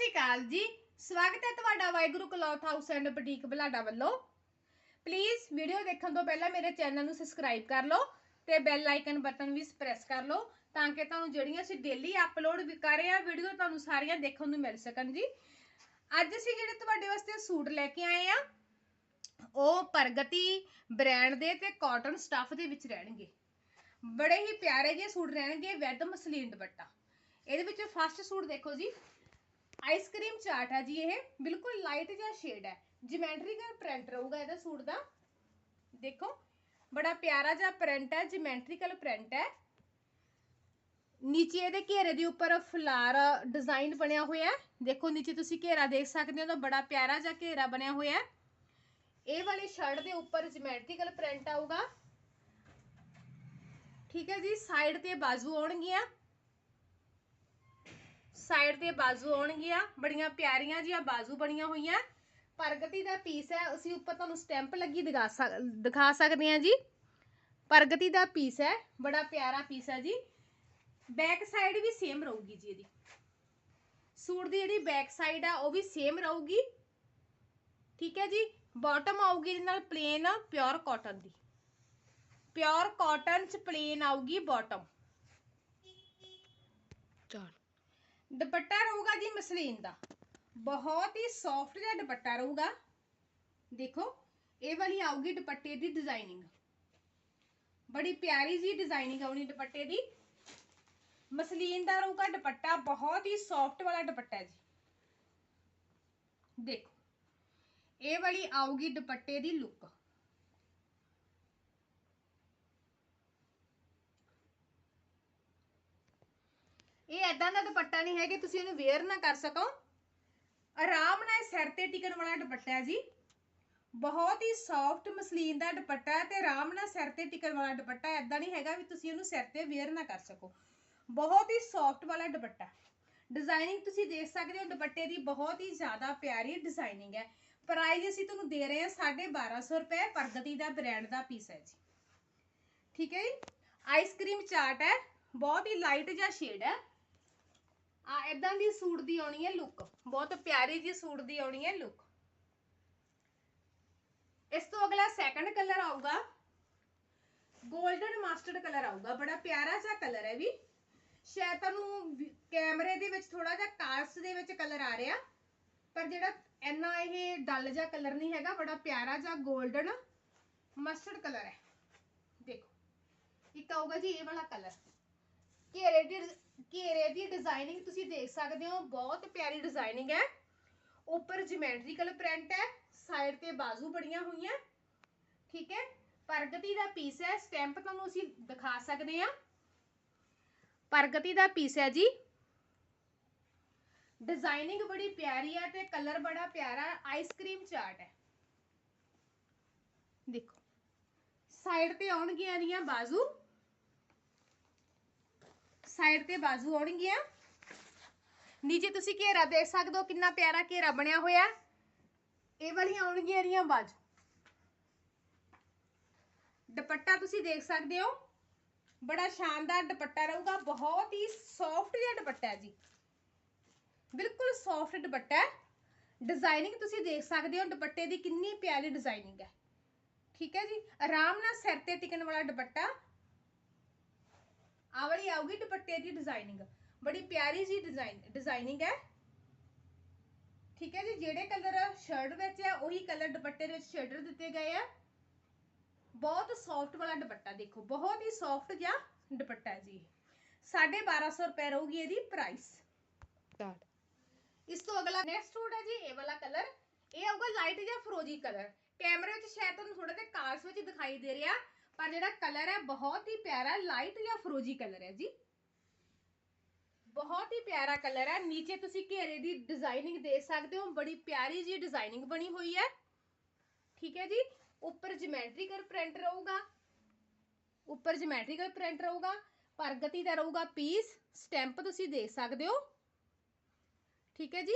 ਸ਼੍ਰੀ ਅਕਾਲ ਜੀ। ਸਵਾਗਤ ਹੈ ਤੁਹਾਡਾ Waheguru cloth house and boutique Balada ਵੱਲੋਂ। ਪਲੀਜ਼ ਵੀਡੀਓ ਦੇਖਣ ਤੋਂ ਪਹਿਲਾਂ ਮੇਰੇ ਚੈਨਲ ਨੂੰ ਸਬਸਕ੍ਰਾਈਬ ਕਰ ਲਓ ਤੇ ਬੈਲ ਆਈਕਨ ਬਟਨ ਵੀ ਪ੍ਰੈਸ ਕਰ ਲਓ ਤਾਂ ਕਿ ਤੁਹਾਨੂੰ ਜਿਹੜੀਆਂ ਅਸੀਂ ਡੇਲੀ ਅਪਲੋਡ ਵੀ ਕਰ ਰਹੇ ਆ ਵੀਡੀਓ ਤੁਹਾਨੂੰ ਸਾਰੀਆਂ ਦੇਖਣ ਨੂੰ ਮਿਲ ਸਕਣ ਜੀ। ਅੱਜ ਅਸੀਂ ਜਿਹੜੇ ਤੁਹਾਡੇ ਵਾਸਤੇ ਸੂਟ ਲੈ ਕੇ ਆਏ ਆ ਉਹ ਪ੍ਰਗਤੀ ਬ੍ਰਾਂਡ ਦੇ ਤੇ ਕਾਟਨ ਸਟੱਫ ਦੇ ਵਿੱਚ ਰਹਿਣਗੇ। ਬੜੇ ਹੀ ਪਿਆਰੇ ਜਿਹੇ ਸੂਟ ਰਹਿਣਗੇ ਵੈਦ ਮਸਲੀਨ ਦੁਪੱਟਾ। ਇਹਦੇ ਵਿੱਚ ਫਸਟ ਸੂਟ ਦੇਖੋ ਜੀ। ਆਈਸਕ੍ਰੀਮ ਚਾਰਟ ਹੈ ਜੀ ਇਹ ਬਿਲਕੁਲ ਲਾਈਟ ਜਿਹਾ ਸ਼ੇਡ ਹੈ ਜਿਮੈਂਟਰੀਕਲ ਪ੍ਰਿੰਟ ਰਹੂਗਾ ਇਹਦਾ ਸੂਟ ਦਾ ਦੇਖੋ ਬੜਾ ਪਿਆਰਾ ਜਿਹਾ ਪ੍ਰਿੰਟ ਹੈ ਜਿਮੈਂਟਰੀਕਲ ਪ੍ਰਿੰਟ ਹੈ ਨੀਚੇ ਇਹਦੇ ਘੇਰੇ ਦੇ ਉੱਪਰ ਫਲਾਰ ਡਿਜ਼ਾਈਨ ਬਣਿਆ ਹੋਇਆ ਹੈ ਦੇਖੋ ਨੀਚੇ ਤੁਸੀਂ ਘੇਰਾ ਦੇਖ ਸਕਦੇ ਹੋ ਤਾਂ ਬੜਾ ਪਿਆਰਾ ਜਿਹਾ ਘੇਰਾ ਬਣਿਆ ਹੋਇਆ ਹੈ ਇਹ ਵਾਲੀ ਸ਼ਰਟ ਦੇ ਉੱਪਰ ਜਿਮੈਟਰੀਕਲ ਪ੍ਰਿੰਟ ਆਊਗਾ ਠੀਕ ਹੈ ਜੀ ਸਾਈਡ ਤੇ ਬਾਜ਼ੂ ਆਉਣਗੀਆਂ ਸਾਈਡ ਤੇ ਬਾਜ਼ੂ ਆਉਣਗੀਆਂ ਬੜੀਆਂ ਪਿਆਰੀਆਂ ਜੀਆਂ ਬਾਜ਼ੂ ਬਣੀਆਂ ਹੋਈਆਂ। ਪ੍ਰਗਤੀ ਦਾ ਪੀਸ ਹੈ, ਅਸੀਂ ਉੱਪਰ ਤੁਹਾਨੂੰ ਸਟੈਂਪ ਲੱਗੀ ਦਿਖਾ ਦਿਖਾ ਸਕਦੇ ਹਾਂ ਜੀ। ਪ੍ਰਗਤੀ ਦਾ ਪੀਸ ਹੈ, ਬੜਾ ਪਿਆਰਾ ਪੀਸ ਹੈ ਜੀ। ਬੈਕ ਸਾਈਡ ਵੀ ਸੇਮ ਰਹੂਗੀ ਜੀ ਇਹਦੀ। ਸੂਟ ਦੀ ਜਿਹੜੀ ਬੈਕ ਸਾਈਡ ਆ, ਉਹ ਵੀ ਸੇਮ ਰਹੂਗੀ। ਠੀਕ ਹੈ ਜੀ? ਬਾਟਮ ਆਊਗੀ ਇਹਦੇ ਨਾਲ ਪਲੇਨ ਪਿਓਰ ਕਾਟਨ ਦੀ। ਪਿਓਰ ਕਾਟਨ ਚ ਪਲੇਨ ਆਊਗੀ ਬਾਟਮ ਦੁਪੱਟਾ ਰਹੂਗਾ ਜੀ ਮਸਲੀਨ ਦਾ। ਬਹੁਤ ਹੀ ਸੌਫਟ ਜਿਹਾ ਦੁਪੱਟਾ ਰਹੂਗਾ। ਦੇਖੋ, ਇਹ ਵਾਲੀ ਆਊਗੀ ਦੁਪੱਟੇ ਦੀ ਡਿਜ਼ਾਈਨਿੰਗ ਬੜੀ ਪਿਆਰੀ ਜੀ ਡਿਜ਼ਾਈਨਿੰਗ ਆਉਣੀ ਦੁਪੱਟੇ ਦੀ। ਮਸਲੀਨ ਦਾ ਰਹੂਗਾ ਦੁਪੱਟਾ, ਬਹੁਤ ਹੀ ਸੌਫਟ ਵਾਲਾ ਦੁਪੱਟਾ ਜੀ। ਦੇਖੋ, ਇਹ ਵਾਲੀ ਆਊਗੀ ਦੁਪੱਟੇ ਦੀ ਲੁੱਕ ਇਹ ਐਦਾਂ ਦਾ ਦੁਪੱਟਾ ਨਹੀਂ ਹੈ ਕਿ ਤੁਸੀਂ ਇਹਨੂੰ ਵੇਅਰ ਨਾ ਕਰ ਸਕੋ। ਆਰਾਮ ਨਾਲ ਸਿਰ ਤੇ ਟਿਕਣ ਵਾਲਾ ਦੁਪੱਟਾ ਹੈ ਜੀ। ਬਹੁਤ ਹੀ ਸੌਫਟ ਮਸਲੀਨ ਦਾ ਦੁਪੱਟਾ ਹੈ ਤੇ ਆਰਾਮ ਨਾਲ ਸਿਰ ਤੇ ਟਿਕਣ ਵਾਲਾ ਦੁਪੱਟਾ ਐਦਾਂ ਨਹੀਂ ਹੈਗਾ ਵੀ ਤੁਸੀਂ ਇਹਨੂੰ ਸਿਰ ਤੇ ਵੇਅਰ ਨਾ ਕਰ ਸਕੋ। ਬਹੁਤ ਹੀ ਸੌਫਟ ਵਾਲਾ ਦੁਪੱਟਾ। ਡਿਜ਼ਾਈਨਿੰਗ ਤੁਸੀਂ ਦੇਖ ਸਕਦੇ ਹੋ, ਦੁਪੱਟੇ ਦੀ ਬਹੁਤ ਹੀ ਜ਼ਿਆਦਾ ਪਿਆਰੀ ਡਿਜ਼ਾਈਨਿੰਗ ਹੈ। ਪ੍ਰਾਈਸ ਅਸੀਂ ਤੁਹਾਨੂੰ ਦੇ ਰਹੇ ਹਾਂ 1250 ਰੁਪਏ ਪ੍ਰਗਤੀ ਦਾ ਬ੍ਰਾਂਡ ਦਾ ਪੀਸ ਹੈ ਜੀ। ਠੀਕ ਹੈ ਜੀ? ਆਈਸਕ੍ਰੀਮ ਚਾਟ ਹੈ। ਬਹੁਤ ਹੀ ਲਾਈਟ ਜਿਹਾ ਸ਼ੇਡ ਹੈ। ਆ ਦੀ ਸੂਟ ਦੀ ਆਉਣੀ ਹੈ ਲੁੱਕ ਬਹੁਤ ਪਿਆਰੀ ਜੀ ਸੂਟ ਦੀ ਆਉਣੀ ਹੈ ਲੁੱਕ ਇਸ ਤੋਂ ਅਗਲਾ ਸੈਕੰਡ ਕਲਰ ਆਊਗਾ 골ਡਨ ਮਾਸਟਰਡ ਕਲਰ ਆਊਗਾ, ਬੜਾ ਪਿਆਰਾ ਜਿਹਾ ਕਲਰ ਹੈ ਵੀ। ਸ਼ਾਇਦ ਤੁਹਾਨੂੰ ਕੈਮਰੇ ਦੇ ਵਿੱਚ ਥੋੜਾ ਜਿਹਾ ਕਾਸਟ ਦੇ ਵਿੱਚ ਕਲਰ ਆ ਰਿਹਾ, ਪਰ ਜਿਹੜਾ ਇੰਨਾ ਇਹ ਡਲ ਜਿਹਾ ਕਲਰ ਨਹੀਂ ਹੈਗਾ, ਬੜਾ ਪਿਆਰਾ ਜਿਹਾ 골ਡਨ ਮਸਟਰਡ ਕਲਰ ਹੈ। ਦੇਖੋ, ਇੱਕ ਆਊਗਾ ਜੀ ਇਹ ਵਾਲਾ ਕਲਰ ਘੇਰੇ ਘੇਰੇ ਦੀ ਡਿਜ਼ਾਈਨਿੰਗ ਤੁਸੀਂ ਦੇਖ ਸਕਦੇ ਹੋ, ਬਹੁਤ ਪਿਆਰੀ ਡਿਜ਼ਾਈਨਿੰਗ ਹੈ। ਉੱਪਰ ਜਿਮੈਟਰੀਕਲ ਪ੍ਰਿੰਟ ਹੈ ਸਾਈਡ ਤੇ ਬਾਜ਼ੂ ਬੜੀਆਂ ਹੋਈਆਂ। ਠੀਕ ਹੈ, ਪ੍ਰਗਤੀ ਦਾ ਪੀਸ ਹੈ ਸਟੈਂਪ ਤੁਹਾਨੂੰ ਅਸੀਂ ਦਿਖਾ ਸਕਦੇ ਹਾਂ। ਪ੍ਰਗਤੀ ਦਾ ਪੀਸ ਹੈ ਜੀ। ਡਿਜ਼ਾਈਨਿੰਗ ਬੜੀ ਪਿਆਰੀ ਹੈ ਤੇ ਕਲਰ ਬੜਾ ਪਿਆਰਾ ਆਈਸਕ੍ਰੀਮ ਚਾਰਟ ਹੈ। ਦੇਖੋ ਸਾਈਡ ਤੇ ਆਉਣਗੀਆਂ ਇਹਦੀਆਂ ਬਾਜ਼ੂ। ਸਾਈਡ ਤੇ ਬਾਜ਼ੂ ਆਉਣਗੀਆਂ। ਨੀਚੇ ਤੁਸੀਂ ਘੇਰਾ ਦੇਖ ਸਕਦੇ ਹੋ ਕਿੰਨਾ ਪਿਆਰਾ ਘੇਰਾ ਬਣਿਆ ਹੋਇਆ। ਇਹ ਵਾਲੀਆਂ ਆਉਣਗੀਆਂ ਇਹਦੀਆਂ ਬਾਜ਼ੂ। ਦੁਪੱਟਾ ਤੁਸੀਂ ਦੇਖ ਸਕਦੇ ਹੋ। ਬੜਾ ਸ਼ਾਨਦਾਰ ਦੁਪੱਟਾ ਰਹੂਗਾ। ਬਹੁਤ ਹੀ ਸੌਫਟ ਜਿਹਾ ਦੁਪੱਟਾ ਹੈ ਜੀ। ਬਿਲਕੁਲ ਸੌਫਟ ਦੁਪੱਟਾ ਹੈ। ਡਿਜ਼ਾਈਨਿੰਗ ਤੁਸੀਂ ਦੇਖ ਸਕਦੇ ਹੋ ਦੁਪੱਟੇ ਦੀ ਕਿੰਨੀ ਪਿਆਰੀ ਡਿਜ਼ਾਈਨਿੰਗ ਹੈ। ਠੀਕ ਹੈ ਜੀ। ਆਰਾਮ ਨਾਲ ਸਿਰ ਤੇ ਟਿਕਣ ਵਾਲਾ ਦੁਪੱਟਾ ਆ ਵਾਲੀ ਆਊਗੀ ਦੁਪੱਟੇ ਦੀ ਡਿਜ਼ਾਈਨਿੰਗ ਬੜੀ ਪਿਆਰੀ ਜੀ ਡਿਜ਼ਾਈਨ ਡਿਜ਼ਾਈਨਿੰਗ ਹੈ। ਠੀਕ ਹੈ ਜੀ ਜਿਹੜੇ ਕਲਰ ਸ਼ਰਟ ਵਿੱਚ ਹੈ ਉਹੀ ਕਲਰ ਦੁਪੱਟੇ ਦੇ ਵਿੱਚ ਸ਼ੇਡਰ ਦਿੱਤੇ ਗਏ ਆ। ਬਹੁਤ ਸੌਫਟ ਵਾਲਾ ਦੁਪੱਟਾ ਦੇਖੋ ਬਹੁਤ ਹੀ ਸੌਫਟ ਜਿਹਾ ਦੁਪੱਟਾ ਹੈ ਜੀ 1250 ਰੁਪਏ ਰਹੂਗੀ ਇਹਦੀ ਪ੍ਰਾਈਸ ਚਲ ਇਸ ਤੋਂ ਅਗਲਾ ਨੈਕਸਟ ਸੂਟ ਹੈ ਜੀ ਇਹ ਵਾਲਾ ਕਲਰ ਇਹ ਆਊਗਾ ਲਾਈਟ ਜਿਹਾ ਫਰੋਜੀ ਕਲਰ ਕੈਮਰੇ ਵਿੱਚ ਸ਼ਾਇਦ ਤੁਹਾਨੂੰ ਥੋੜਾ ਜਿਹਾ ਕਾਰਸ ਵਿੱਚ ਦਿਖਾਈ ਦੇ ਰਿਹਾ। ਪਰ ਜਿਹੜਾ ਕਲਰ ਹੈ ਬਹੁਤ ਹੀ ਪਿਆਰਾ ਲਾਈਟ ਜਾਂ ਫਰੋਜੀ ਕਲਰ ਹੈ ਜੀ। ਬਹੁਤ ਹੀ ਪਿਆਰਾ ਕਲਰ ਹੈ। ਨੀਚੇ ਤੁਸੀਂ ਘੇਰੇ ਦੀ ਡਿਜ਼ਾਈਨਿੰਗ ਦੇ ਸਕਦੇ ਹੋ। ਬੜੀ ਪਿਆਰੀ ਜੀ ਡਿਜ਼ਾਈਨਿੰਗ ਬਣੀ ਹੋਈ ਹੈ। ਠੀਕ ਹੈ ਜੀ। ਉੱਪਰ ਜਿਮੈਟਰੀਕਲ ਪ੍ਰਿੰਟ ਰਹੂਗਾ। ਉੱਪਰ ਜਿਮੈਟਰੀਕਲ ਪ੍ਰਿੰਟ ਰਹੂਗਾ। ਪ੍ਰਗਤੀ ਦਾ ਰਹੂਗਾ ਪੀਸ ਸਟੈਂਪ ਤੁਸੀਂ ਦੇ ਸਕਦੇ ਹੋ। ਠੀਕ ਹੈ ਜੀ।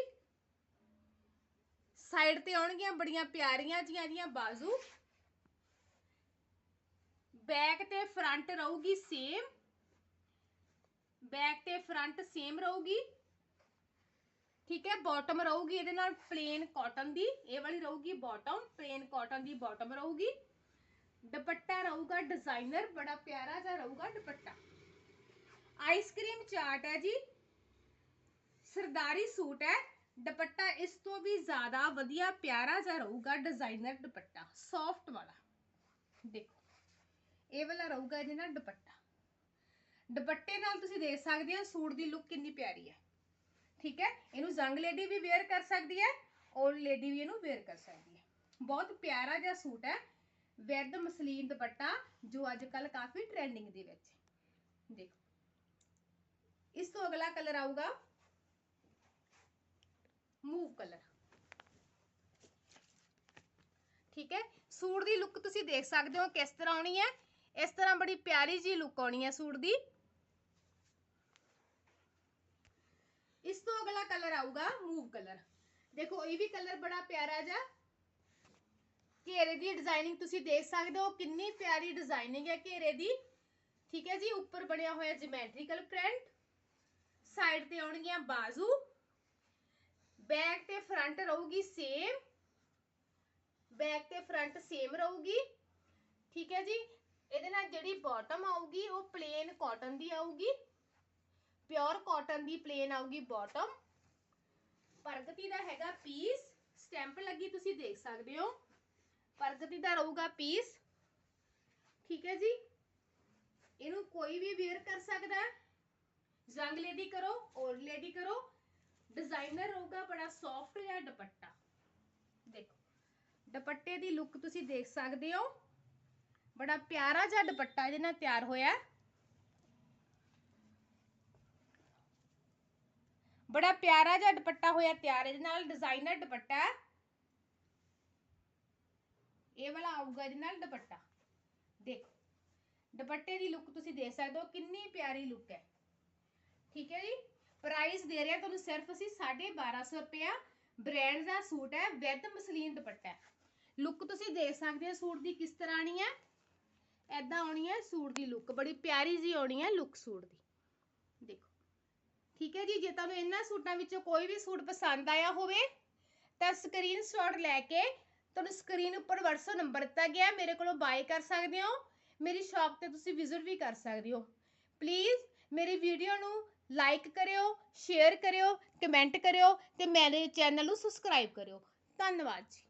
ਸਾਈਡ ਤੇ ਆਉਣਗੀਆਂ ਬੜੀਆਂ ਪਿਆਰੀਆਂ ਜੀਆਂ ਜੀਆਂ ਬਾਜ਼ੂ। ਬੈਕ ਤੇ ਫਰੰਟ ਰਹੂਗੀ ਸੇਮ ਬੈਕ ਤੇ ਫਰੰਟ ਸੇਮ ਰਹੂਗੀ, ਠੀਕ ਹੈ ਬਾਟਮ ਰਹੂਗੀ ਇਹਦੇ ਨਾਲ ਪਲੇਨ ਕਾਟਨ ਦੀ, ਇਹ ਵਾਲੀ ਰਹੂਗੀ ਬਾਟਮ ਪਲੇਨ ਕਾਟਨ ਦੀ ਬਾਟਮ ਰਹੂਗੀ, ਦੁਪੱਟਾ ਰਹੂਗਾ ਡਿਜ਼ਾਈਨਰ ਬੜਾ ਪਿਆਰਾ ਜਿਹਾ ਰਹੂਗਾ ਦੁਪੱਟਾ। ਆਈਸਕ੍ਰੀਮ ਚਾਟ ਹੈ ਜੀ, ਸਰਦਾਰੀ ਸੂਟ ਹੈ, ਦੁਪੱਟਾ ਇਸ ਤੋਂ ਵੀ ਜ਼ਿਆਦਾ ਵਧੀਆ ਪਿਆਰਾ ਜਿਹਾ ਰਹੂਗਾ ਡਿਜ਼ਾਈਨਰ ਦੁਪੱਟਾ ਸੌਫਟ ਵਾਲਾ, ਦੇਖੋ। ਇਹ ਵਾਲਾ ਰਹੂਗਾ ਇਹਦੇ ਨਾਲ ਦੁਪੱਟਾ। ਦੁਪੱਟੇ ਨਾਲ ਤੁਸੀਂ ਦੇਖ ਸਕਦੇ ਹੋ ਸੂਟ ਦੀ ਲੁੱਕ ਕਿੰਨੀ ਪਿਆਰੀ ਹੈ। ਠੀਕ ਹੈ? ਇਹਨੂੰ ਜ਼ੰਗ ਲੇਡੀ ਵੀ ਵੇਅਰ ਕਰ ਸਕਦੀ ਹੈ ਔਰ ਲੇਡੀ ਵੀ ਇਹਨੂੰ ਵੇਅਰ ਕਰ ਸਕਦੀ ਹੈ। ਬਹੁਤ ਪਿਆਰਾ ਜਿਹਾ ਸੂਟ ਹੈ। ਵਿਦ ਮਸਲੀਨ ਦੁਪੱਟਾ, ਜੋ ਅੱਜ ਕੱਲ ਕਾਫੀ ਟ੍ਰੈਂਡਿੰਗ ਦੇ ਵਿੱਚ ਦੇਖੋ। ਇਸ ਤੋਂ ਅਗਲਾ ਕਲਰ ਆਊਗਾ ਮੂਵ ਕਲਰ ਠੀਕ ਹੈ? ਸੂਟ ਦੀ ਲੁੱਕ ਤੁਸੀਂ ਦੇਖ ਸਕਦੇ ਹੋ ਕਿਸ ਤਰ੍ਹਾਂ ਆਉਣੀ ਹੈ। ਇਸ ਤਰ੍ਹਾਂ ਬੜੀ ਪਿਆਰੀ ਜੀ ਲੁੱਕ ਆਉਣੀ ਹੈ ਸੂਟ ਦੀ ਇਸ ਤੋਂ ਅਗਲਾ ਕਲਰ ਆਊਗਾ ਮੂਵ ਕਲਰ ਦੇਖੋ ਇਹ ਵੀ ਕਲਰ ਬੜਾ ਪਿਆਰਾ ਜਿਹਾ ਘੇਰੇ ਦੀ ਡਿਜ਼ਾਈਨਿੰਗ ਤੁਸੀਂ ਦੇਖ ਸਕਦੇ ਹੋ ਕਿੰਨੀ ਪਿਆਰੀ ਡਿਜ਼ਾਈਨਿੰਗ ਹੈ ਘੇਰੇ ਦੀ ਠੀਕ ਹੈ ਜੀ ਉੱਪਰ ਬਣਿਆ ਹੋਇਆ ਜਿਮੈਟ੍ਰੀਕਲ ਪ੍ਰਿੰਟ ਸਾਈਡ ਤੇ ਆਉਣਗੀਆਂ ਬਾਜ਼ੂ ਬੈਕ ਤੇ ਫਰੰਟ ਰਹੂਗੀ ਸੇਮ ਬੈਕ ਤੇ ਫਰੰਟ ਸੇਮ ਰਹੂਗੀ ਠੀਕ ਹੈ ਜੀ ਇਹਦੇ ਨਾਲ ਜਿਹੜੀ ਬਾਟਮ ਆਊਗੀ, ਉਹ ਪਲੇਨ ਕਾਟਨ ਦੀ ਆਊਗੀ। ਪਿਓਰ ਕਾਟਨ ਦੀ ਪਲੇਨ ਆਊਗੀ ਬਾਟਮ ਪ੍ਰਗਤੀ ਦਾ ਹੈਗਾ ਪੀਸ ਸਟੈਂਪ ਲੱਗੀ ਤੁਸੀਂ ਦੇਖ ਸਕਦੇ ਹੋ। ਪ੍ਰਗਤੀ ਦਾ ਰਹੂਗਾ ਪੀਸ ਠੀਕ ਹੈ ਜੀ? ਇਹਨੂੰ ਕੋਈ ਵੀ ਵੇਅਰ ਕਰ ਸਕਦਾ ਹੈ। ਜੰਗ ਲੇਡੀ ਕਰੋ ਔਰ ਲੇਡੀ ਕਰੋ। ਡਿਜ਼ਾਈਨਰ ਰਹੂਗਾ ਬੜਾ ਸੌਫਟ ਜਿਹਾ ਦੁਪੱਟਾ। ਦੇਖੋ, ਦੁਪੱਟੇ ਦੀ ਲੁੱਕ ਤੁਸੀਂ ਦੇਖ ਸਕਦੇ ਹੋ। ਬੜਾ ਪਿਆਰਾ ਜਿਹਾ ਦੁਪੱਟਾ ਇਹਦੇ ਨਾਲ ਤਿਆਰ ਹੋਇਆ। ਬੜਾ ਪਿਆਰਾ ਜਿਹਾ ਦੁਪੱਟਾ ਹੋਇਆ ਤਿਆਰ, ਇਹਦੇ ਨਾਲ ਡਿਜ਼ਾਈਨਰ ਦੁਪੱਟਾ। ਇਹ ਵਾਲਾ ਆਊਗਾ ਇਹਦੇ ਨਾਲ ਦੁਪੱਟਾ। ਦੇਖੋ, ਦੁਪੱਟੇ ਦੀ ਲੁੱਕ ਤੁਸੀਂ ਦੇਖ ਸਕਦੇ ਹੋ, ਕਿੰਨੀ ਪਿਆਰੀ ਲੁੱਕ ਹੈ। ਠੀਕ ਹੈ ਜੀ? ਪ੍ਰਾਈਸ ਦੇ ਰਿਹਾ ਤੁਹਾਨੂੰ ਸਿਰਫ ਅਸੀਂ 1250 ਰੁਪਇਆ। ਬ੍ਰਾਂਡ ਦਾ ਸੂਟ ਹੈ ਵਿਦ ਮਸਲੀਨ ਦੁਪੱਟਾ ਲੁੱਕ ਤੁਸੀਂ ਦੇਖ ਸਕਦੇ ਹੋ ਸੂਟ ਦੀ ਕਿਸ ਤਰ੍ਹਾਂ ਆਣੀ ਹੈ। ਐਦਾਂ ਆਉਣੀ ਹੈ ਸੂਟ ਦੀ ਲੁੱਕ ਬੜੀ ਪਿਆਰੀ ਜੀ ਆਉਣੀ ਹੈ ਲੁੱਕ ਸੂਟ ਦੀ। ਦੇਖੋ। ਠੀਕ ਹੈ ਜੀ, ਜੇ ਤੁਹਾਨੂੰ ਇਹਨਾਂ ਸੂਟਾਂ ਵਿੱਚੋਂ ਕੋਈ ਵੀ ਸੂਟ ਪਸੰਦ ਆਇਆ ਹੋਵੇ, ਤਾਂ ਸਕਰੀਨਸ਼ਾਟ ਲੈ ਕੇ ਤੁਹਾਨੂੰ ਸਕਰੀਨ ਉੱਪਰ WhatsApp ਨੰਬਰ ਦਿੱਤਾ ਗਿਆ, ਮੇਰੇ ਕੋਲੋਂ ਬਾਏ ਕਰ ਸਕਦੇ ਹੋ। ਮੇਰੀ ਸ਼ਾਪ ਤੇ ਤੁਸੀਂ ਵਿਜ਼ਿਟ ਵੀ ਕਰ ਸਕਦੇ ਹੋ। ਪਲੀਜ਼ ਮੇਰੀ ਵੀਡੀਓ ਨੂੰ ਲਾਈਕ ਕਰਿਓ ਸ਼ੇਅਰ ਕਰਿਓ ਕਮੈਂਟ ਕਰਿਓ ਤੇ ਮੇਰੇ ਚੈਨਲ ਨੂੰ ਸਬਸਕ੍ਰਾਈਬ ਕਰਿਓ। ਧੰਨਵਾਦ ਜੀ।